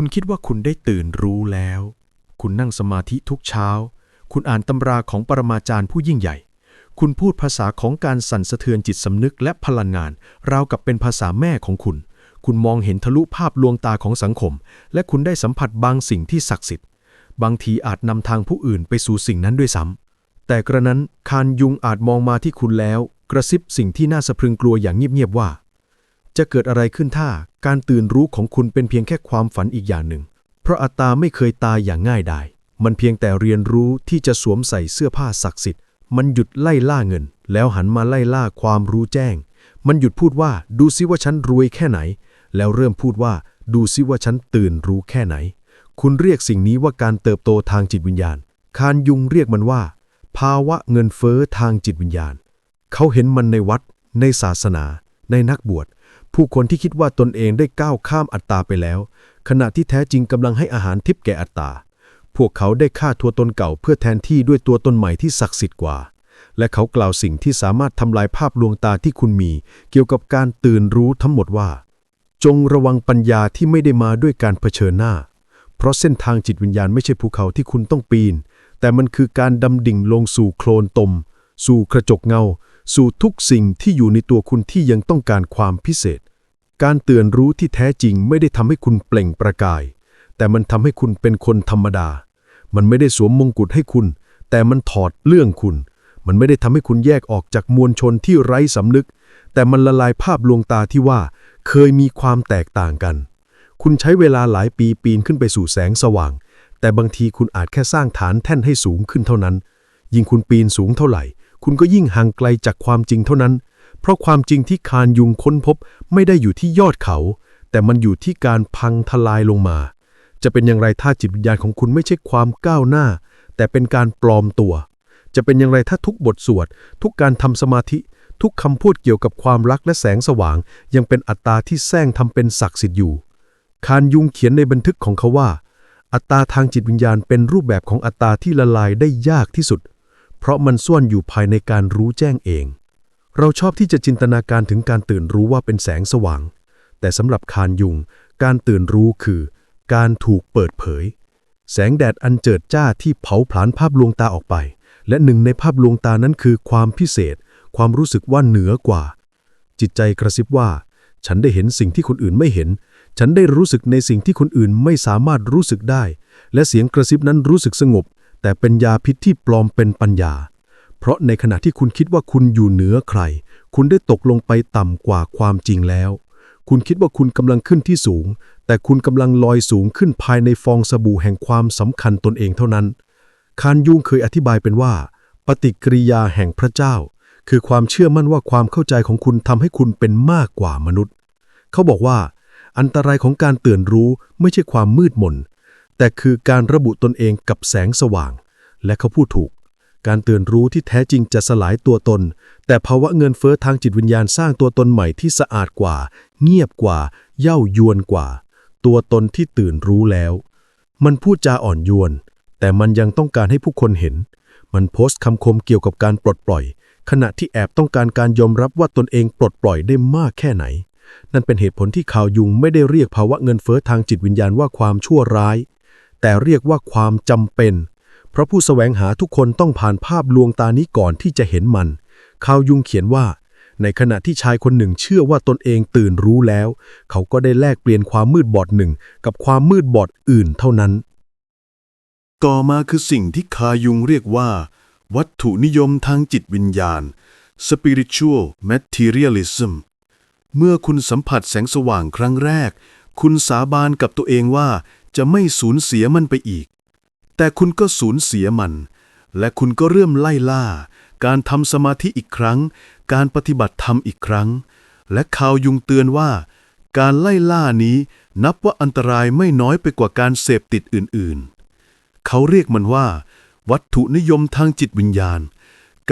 คุณคิดว่าคุณได้ตื่นรู้แล้ว คุณนั่งสมาธิทุกเช้า คุณอ่านตำราของปรมาจารย์ผู้ยิ่งใหญ่ คุณพูดภาษาของการสั่นสะเทือนจิตสำนึกและพลังงาน ราวกับเป็นภาษาแม่ของคุณ คุณมองเห็นทะลุภาพลวงตาของสังคม และคุณได้สัมผัสบางสิ่งที่ศักดิ์สิทธิ์ บางทีอาจนำทางผู้อื่นไปสู่สิ่งนั้นด้วยซ้ำแต่กระนั้นคานยุงอาจมองมาที่คุณแล้ว กระซิบสิ่งที่น่าสะพรึงกลัวอย่างเงียบๆว่า จะเกิดอะไรขึ้นถ้าการตื่นรู้ของคุณเป็นเพียงแค่ความฝันอีกอย่างหนึ่ง เพราะอัตตาไม่เคยตายอย่างง่ายดาย มันเพียงแต่เรียนรู้ที่จะสวมใส่เสื้อผ้าศักดิ์สิทธิ์ มันหยุดไล่ล่าเงิน แล้วหันมาไล่ล่าความรู้แจ้ง มันหยุดพูดว่าดูซิว่าฉันรวยแค่ไหน แล้วเริ่มพูดว่าดูซิว่าฉันตื่นรู้แค่ไหน คุณเรียกสิ่งนี้ว่าการเติบโตทางจิตวิญญาณ คานยุงเรียกมันว่า ภาวะเงินเฟ้อทางจิตวิญญาณ เขาเห็นมันในวัด ในศาสนา ในนักบวช ผู้คนที่คิดว่าตนเองได้ก้าวข้ามอัตตาไปแล้ว ขณะที่แท้จริงกำลังให้อาหารทิพย์แก่อัตตา พวกเขาได้ฆ่าตัวตนเก่าเพื่อแทนที่ด้วยตัวตนใหม่ที่ศักดิ์สิทธิ์กว่า และเขากล่าวสิ่งที่สามารถทำลายภาพลวงตาที่คุณมี เกี่ยวกับการตื่นรู้ทั้งหมดว่า จงระวังปัญญาที่ไม่ได้มาด้วยการเผชิญหน้า เพราะเส้นทางจิตวิญญาณไม่ใช่ภูเขาที่คุณต้องปีน แต่มันคือการดำดิ่งลงสู่โคลนตม สู่กระจกเงา สู่ทุกสิ่งที่อยู่ในตัวคุณที่ยังต้องการความพิเศษ การเตือนรู้ที่แท้จริงไม่ได้ทำให้คุณเปล่งประกาย แต่มันทำให้คุณเป็นคนธรรมดา มันไม่ได้สวมมงกุฎให้คุณ แต่มันถอดเรื่องคุณ มันไม่ได้ทำให้คุณแยกออกจากมวลชนที่ไร้สำนึก แต่มันละลายภาพลวงตาที่ว่า เคยมีความแตกต่างกัน คุณใช้เวลาหลายปีปีนขึ้นไปสู่แสงสว่าง แต่บางทีคุณอาจแค่สร้างฐานแท่นให้สูงขึ้นเท่านั้น ยิ่งคุณปีนสูงเท่าไหร่ คุณก็ยิ่งห่างไกลจากความจริงเท่านั้น เพราะความจริงที่คานยุงค้นพบไม่ได้อยู่ที่ยอดเขา แต่มันอยู่ที่การพังทลายลงมา จะเป็นอย่างไรถ้าจิตวิญญาณของคุณไม่ใช่ความก้าวหน้า แต่เป็นการปลอมตัว จะเป็นอย่างไรถ้าทุกบทสวด ทุกการทำสมาธิ ทุกคำพูดเกี่ยวกับความรักและแสงสว่าง ยังเป็นอัตตาที่แซงทำเป็นศักดิ์สิทธิ์อยู่ คานยุงเขียนในบันทึกของเขาว่า อัตตาทางจิตวิญญาณเป็นรูปแบบของอัตตาที่ละลายได้ยากที่สุด เพราะมันซ่อนอยู่ภายในการรู้แจ้งเอง เราชอบที่จะจินตนาการถึงการตื่นรู้ว่าเป็นแสงสว่าง แต่สำหรับคานยุง การตื่นรู้คือ การถูกเปิดเผย แสงแดดอันเจิดจ้าที่เผาผลาญภาพลวงตาออกไป และหนึ่งในภาพลวงตานั้นคือความพิเศษ ความรู้สึกว่าเหนือกว่า จิตใจกระซิบว่า ฉันได้เห็นสิ่งที่คนอื่นไม่เห็น ฉันได้รู้สึกในสิ่งที่คนอื่นไม่สามารถรู้สึกได้ และเสียงกระซิบนั้นรู้สึกสงบ แต่เป็นยาพิษที่ปลอมเป็นปัญญา เพราะในขณะที่คุณคิดว่าคุณอยู่เหนือใคร คุณได้ตกลงไปต่ำกว่าความจริงแล้ว คุณคิดว่าคุณกำลังขึ้นที่สูง แต่คุณกำลังลอยสูงขึ้นภายในฟองสบู่แห่งความสำคัญตนเองเท่านั้น คานยุงเคยอธิบายเป็นว่า ปฏิกิริยาแห่งพระเจ้า คือความเชื่อมั่นว่าความเข้าใจของคุณทำให้คุณเป็นมากกว่ามนุษย์ เขาบอกว่า อันตรายของการตื่นรู้ไม่ใช่ความมืดมนแต่คือการระบุตนเองกับแสงสว่าง และเขาพูดถูก การตื่นรู้ที่แท้จริงจะสลายตัวตน แต่ภาวะเงินเฟ้อทางจิตวิญญาณสร้างตัวตนใหม่ที่สะอาดกว่า เงียบกว่า เย่ายวนกว่า ตัวตนที่ตื่นรู้แล้ว มันพูดจาอ่อนโยน แต่มันยังต้องการให้ผู้คนเห็น มันโพสต์คำคมเกี่ยวกับการปลดปล่อย ขณะที่แอบต้องการการยอมรับว่าตนเองปลดปล่อยได้มากแค่ไหน นั่นเป็นเหตุผลที่ข่าวยุงไม่ได้เรียกภาวะเงินเฟ้อทางจิตวิญญาณว่าความชั่วร้าย แต่เรียกว่าความจำเป็น เพราะผู้แสวงหาทุกคนต้องผ่านภาพลวงตานี้ก่อนที่จะเห็นมัน ข่าวยุงเขียนว่า ในขณะที่ชายคนหนึ่งเชื่อว่าตนเองตื่นรู้แล้ว เขาก็ได้แลกเปลี่ยนความมืดบอดหนึ่งกับความมืดบอดอื่นเท่านั้น ต่อมาคือสิ่งที่คายุงเรียกว่า วัตถุนิยมทางจิตวิญญาณ spiritual materialism เมื่อคุณสัมผัสแสงสว่างครั้งแรก คุณสาบานกับตัวเองว่าจะไม่สูญเสียมันไปอีก แต่คุณก็สูญเสียมัน และคุณก็เริ่มไล่ล่า การทำสมาธิอีกครั้ง การปฏิบัติธรรมอีกครั้ง และข่าวยุงเตือนว่า การไล่ล่านี้นับว่าอันตรายไม่น้อยไปกว่าการเสพติดอื่นๆ เขาเรียกมันว่า วัตถุนิยมทางจิตวิญญาณ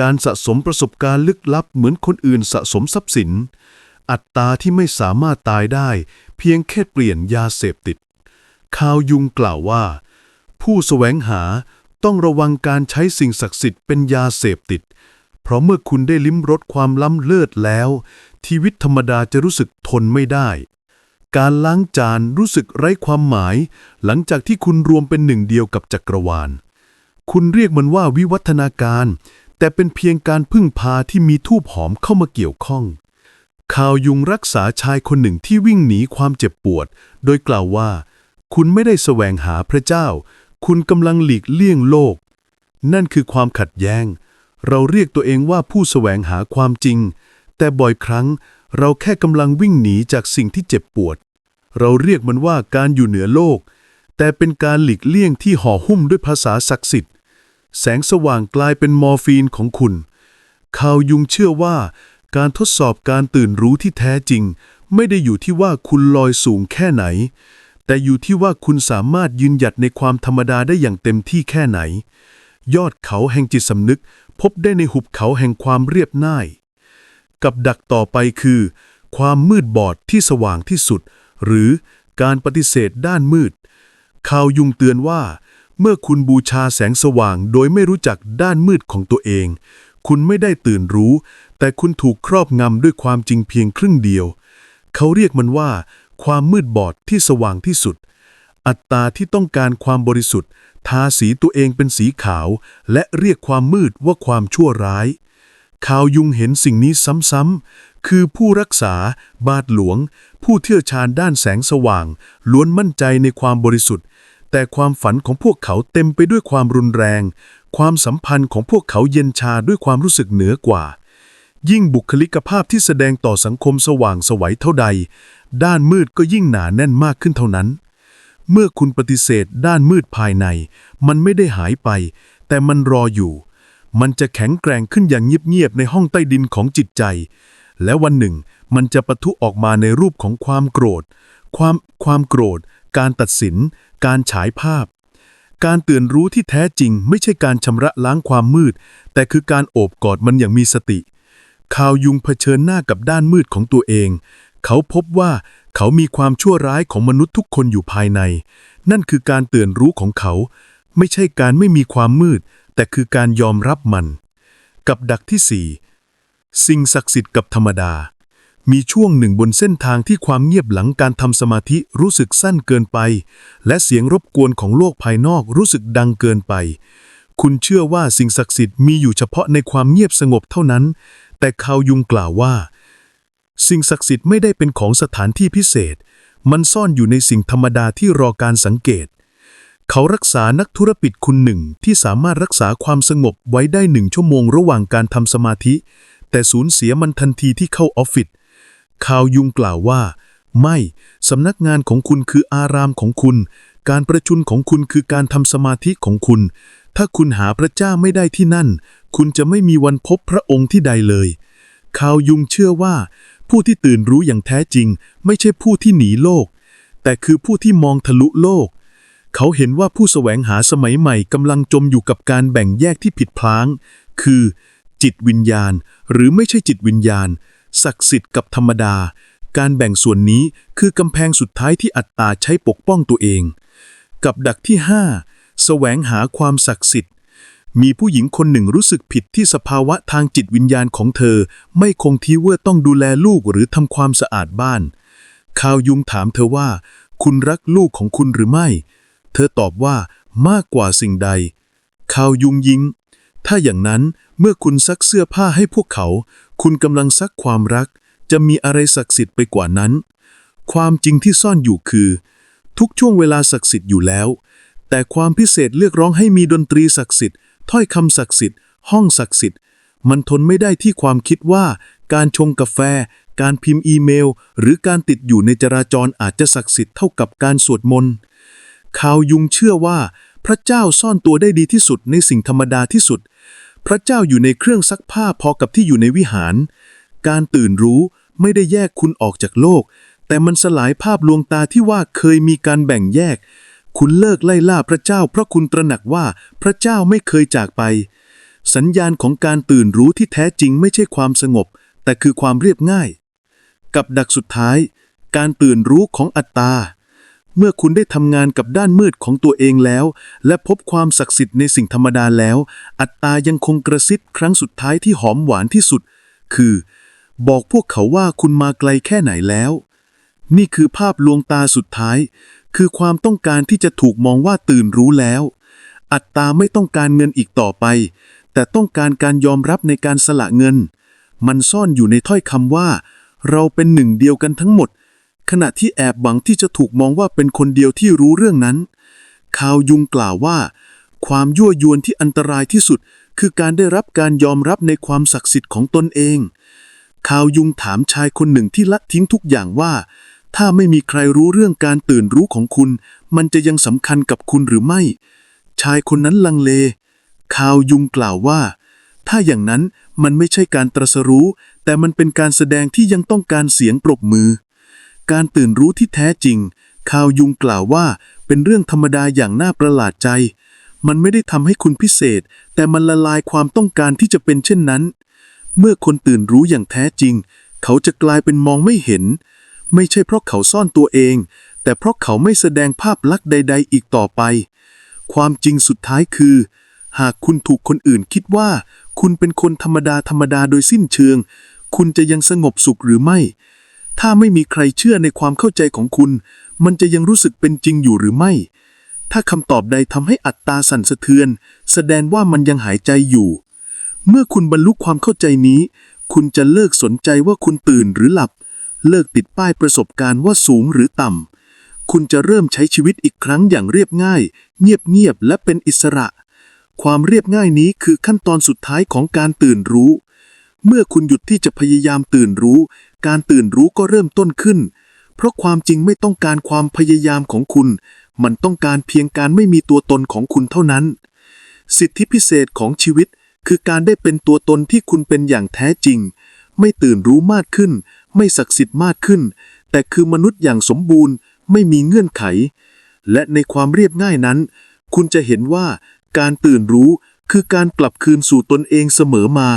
การสะสมประสบการณ์ลึกลับเหมือนคนอื่นสะสมทรัพย์สิน อัตตาที่ไม่สามารถตายได้ เพียงแค่เปลี่ยนยาเสพติดข่าวยุงกล่าวว่า ผู้แสวงหาต้องระวังการใช้สิ่งศักดิ์สิทธิ์เป็นยาเสพติด เพราะเมื่อคุณได้ลิ้มรสความล้ำเลิศแล้ว ชีวิตธรรมดาจะรู้สึกทนไม่ได้ การล้างจานรู้สึกไร้ความหมาย หลังจากที่คุณรวมเป็นหนึ่งเดียวกับจักรวาล คุณเรียกมันว่าวิวัฒนาการ แต่เป็นเพียงการพึ่งพาที่มีทูบหอมเข้ามาเกี่ยวข้องข่าวยุงรักษาชายคนหนึ่งที่วิ่งหนีความเจ็บปวด โดยกล่าวว่า คุณไม่ได้แสวงหาพระเจ้า คุณกำลังหลีกเลี่ยงโลก นั่นคือความขัดแย้ง เราเรียกตัวเองว่าผู้แสวงหาความจริง แต่บ่อยครั้งเราแค่กำลังวิ่งหนีจากสิ่งที่เจ็บปวด เราเรียกมันว่าการอยู่เหนือโลก แต่เป็นการหลีกเลี่ยงที่ห่อหุ้มด้วยภาษาศักดิ์สิทธิ์ แสงสว่างกลายเป็นมอร์ฟีนของคุณข่าวยุงเชื่อว่าการทดสอบการตื่นรู้ที่แท้จริง ไม่ได้อยู่ที่ว่าคุณลอยสูงแค่ไหน แต่อยู่ที่ว่าคุณสามารถยืนหยัดในความธรรมดาได้อย่างเต็มที่แค่ไหน ยอดเขาแห่งจิตสำนึก พบได้ในหุบเขาแห่งความเรียบง่าย กับดักต่อไปคือ ความมืดบอดที่สว่างที่สุด หรือการปฏิเสธด้านมืด ข่าวยุงเตือนว่า เมื่อคุณบูชาแสงสว่างโดยไม่รู้จักด้านมืดของตัวเอง คุณไม่ได้ตื่นรู้ แต่คุณถูกครอบงำด้วยความจริงเพียงครึ่งเดียว เขาเรียกมันว่า ความมืดบอดที่สว่างที่สุด อัตตาที่ต้องการความบริสุทธิ์ ทาสีตัวเองเป็นสีขาว และเรียกความมืดว่าความชั่วร้าย ข่าวยุงเห็นสิ่งนี้ซ้ำๆ คือผู้รักษา บาทหลวง ผู้เที่ยวชาญด้านแสงสว่าง ล้วนมั่นใจในความบริสุทธิ์ แต่ความฝันของพวกเขาเต็มไปด้วยความรุนแรง ความสัมพันธ์ของพวกเขาเย็นชาด้วยความรู้สึกเหนือกว่า ยิ่งบุคลิกภาพที่แสดงต่อสังคมสว่างสวัยเท่าใด ด้านมืดก็ยิ่งหนาแน่นมากขึ้นเท่านั้น เมื่อคุณปฏิเสธด้านมืดภายใน มันไม่ได้หายไป แต่มันรออยู่ มันจะแข็งแกร่งขึ้นอย่างเงียบๆในห้องใต้ดินของจิตใจ และวันหนึ่งมันจะปะทุออกมาในรูปของความโกรธ ความความโกรธ การตัดสิน การฉายภาพการตื่นรู้ที่แท้จริงไม่ใช่การชำระล้างความมืด แต่คือการโอบกอดมันอย่างมีสติ ข่าวยุงเผชิญหน้ากับด้านมืดของตัวเอง เขาพบว่าเขามีความชั่วร้ายของมนุษย์ทุกคนอยู่ภายใน นั่นคือการเตื่นรู้ของเขา ไม่ใช่การไม่มีความมืด แต่คือการยอมรับมัน กับดักที่สี่สิ่งศักดิ์สิทธิ์กับธรรมดา มีช่วงหนึ่งบนเส้นทางที่ความเงียบหลังการทำสมาธิรู้สึกสั้นเกินไป และเสียงรบกวนของโลกภายนอกรู้สึกดังเกินไป คุณเชื่อว่าสิ่งศักดิ์สิทธิ์มีอยู่เฉพาะในความเงียบสงบเท่านั้น แต่ข่าวยุงกล่าวว่า สิ่งศักดิ์สิทธิ์ไม่ได้เป็นของสถานที่พิเศษ มันซ่อนอยู่ในสิ่งธรรมดาที่รอการสังเกต เขารักษานักธุรกิจคนหนึ่งที่สามารถรักษาความสงบไว้ได้หนึ่งชั่วโมงระหว่างการทำสมาธิ แต่สูญเสียมันทันทีที่เข้าออฟฟิศข่าวยุงกล่าวว่า ไม่ สำนักงานของคุณคืออารามของคุณ การประชุมของคุณคือการทำสมาธิของคุณ ถ้าคุณหาพระเจ้าไม่ได้ที่นั่น คุณจะไม่มีวันพบพระองค์ที่ใดเลยข่าวยุงเชื่อว่า ผู้ที่ตื่นรู้อย่างแท้จริง ไม่ใช่ผู้ที่หนีโลก แต่คือผู้ที่มองทะลุโลก เขาเห็นว่าผู้แสวงหาสมัยใหม่กำลังจมอยู่กับการแบ่งแยกที่ผิดพลาง คือ จิตวิญญาณ หรือไม่ใช่จิตวิญญาณ ศักดิ์สิทธิ์กับธรรมดา การแบ่งส่วนนี้คือกำแพงสุดท้ายที่อัตตาใช้ปกป้องตัวเอง กับดักที่ 5 แสวงหาความศักดิ์สิทธิ์ มีผู้หญิงคนหนึ่งรู้สึกผิดที่สภาวะทางจิตวิญญาณของเธอ ไม่คงที่ว่าต้องดูแลลูกหรือทำความสะอาดบ้านข่าวยุงถามเธอว่า คุณรักลูกของคุณหรือไม่ เธอตอบว่ามากกว่าสิ่งใดข่าวยุงยิง ถ้าอย่างนั้นเมื่อคุณซักเสื้อผ้าให้พวกเขา คุณกำลังซักความรัก จะมีอะไรศักดิ์สิทธิ์ไปกว่านั้น ความจริงที่ซ่อนอยู่คือ ทุกช่วงเวลาศักดิ์สิทธิ์อยู่แล้ว แต่ความพิเศษเรียกร้องให้มีดนตรีศักดิ์สิทธิ์ถ้อยคำศักดิ์สิทธิ์ห้องศักดิ์สิทธิ์ มันทนไม่ได้ที่ความคิดว่า การชงกาแฟ การพิมพ์อีเมล หรือการติดอยู่ในจราจรอาจจะศักดิ์สิทธิ์เท่ากับการสวดมนต์ข่าวยุงเชื่อว่า พระเจ้าซ่อนตัวได้ดีที่สุดในสิ่งธรรมดาที่สุด พระเจ้าอยู่ในเครื่องซักผ้าพอกับที่อยู่ในวิหาร การตื่นรู้ไม่ได้แยกคุณออกจากโลก แต่มันสลายภาพลวงตาที่ว่าเคยมีการแบ่งแยก คุณเลิกไล่ล่าพระเจ้า เพราะคุณตระหนักว่าพระเจ้าไม่เคยจากไป สัญญาณของการตื่นรู้ที่แท้จริงไม่ใช่ความสงบ แต่คือความเรียบง่าย กับดักสุดท้าย การตื่นรู้ของอัตตาเมื่อคุณได้ทำงานกับด้านมืดของตัวเองแล้ว และพบความศักดิ์สิทธิ์ในสิ่งธรรมดาแล้ว อัตตายังคงกระซิบครั้งสุดท้ายที่หอมหวานที่สุด คือ บอกพวกเขาว่าคุณมาไกลแค่ไหนแล้ว นี่คือภาพลวงตาสุดท้าย คือความต้องการที่จะถูกมองว่าตื่นรู้แล้ว อัตตาไม่ต้องการเงินอีกต่อไป แต่ต้องการการยอมรับในการสละเงิน มันซ่อนอยู่ในถ้อยคำว่า เราเป็นหนึ่งเดียวกันทั้งหมด ขณะที่แอบหวังที่จะถูกมองว่าเป็นคนเดียวที่รู้เรื่องนั้นคาวยุงกล่าวว่า ความยั่วยวนที่อันตรายที่สุด คือการได้รับการยอมรับในความศักดิ์สิทธิ์ของตนเอง คาวยุงถามชายคนหนึ่งที่ละทิ้งทุกอย่างว่า ถ้าไม่มีใครรู้เรื่องการตื่นรู้ของคุณ มันจะยังสำคัญกับคุณหรือไม่ ชายคนนั้นลังเลคาวยุงกล่าวว่า ถ้าอย่างนั้นมันไม่ใช่การตรัสรู้ แต่มันเป็นการแสดงที่ยังต้องการเสียงปรบมือ การตื่นรู้ที่แท้จริงคาวยุงกล่าวว่า เป็นเรื่องธรรมดาอย่างน่าประหลาดใจ มันไม่ได้ทำให้คุณพิเศษ แต่มันละลายความต้องการที่จะเป็นเช่นนั้น เมื่อคนตื่นรู้อย่างแท้จริง เขาจะกลายเป็นมองไม่เห็น ไม่ใช่เพราะเขาซ่อนตัวเอง แต่เพราะเขาไม่แสดงภาพลักษณ์ใด ๆ อีกต่อไป ความจริงสุดท้ายคือ หากคุณถูกคนอื่นคิดว่า คุณเป็นคนธรรมดาธรรมดาโดยสิ้นเชิง คุณจะยังสงบสุขหรือไม่ ถ้าไม่มีใครเชื่อในความเข้าใจของคุณ มันจะยังรู้สึกเป็นจริงอยู่หรือไม่ ถ้าคำตอบใดทำให้อัตตาสั่นสะเทือน แสดงว่ามันยังหายใจอยู่ เมื่อคุณบรรลุความเข้าใจนี้ คุณจะเลิกสนใจว่าคุณตื่นหรือหลับ เลิกติดป้ายประสบการณ์ว่าสูงหรือต่ำ คุณจะเริ่มใช้ชีวิตอีกครั้งอย่างเรียบง่าย เงียบๆและเป็นอิสระ ความเรียบง่ายนี้คือขั้นตอนสุดท้ายของการตื่นรู้ เมื่อคุณหยุดที่จะพยายามตื่นรู้ การตื่นรู้ก็เริ่มต้นขึ้น เพราะความจริงไม่ต้องการความพยายามของคุณ มันต้องการเพียงการไม่มีตัวตนของคุณเท่านั้น สิทธิพิเศษของชีวิต คือการได้เป็นตัวตนที่คุณเป็นอย่างแท้จริง ไม่ตื่นรู้มากขึ้น ไม่ศักดิ์สิทธิ์มากขึ้น แต่คือมนุษย์อย่างสมบูรณ์ ไม่มีเงื่อนไข และในความเรียบง่ายนั้น คุณจะเห็นว่าการตื่นรู้คือการกลับคืนสู่ตนเองเสมอมา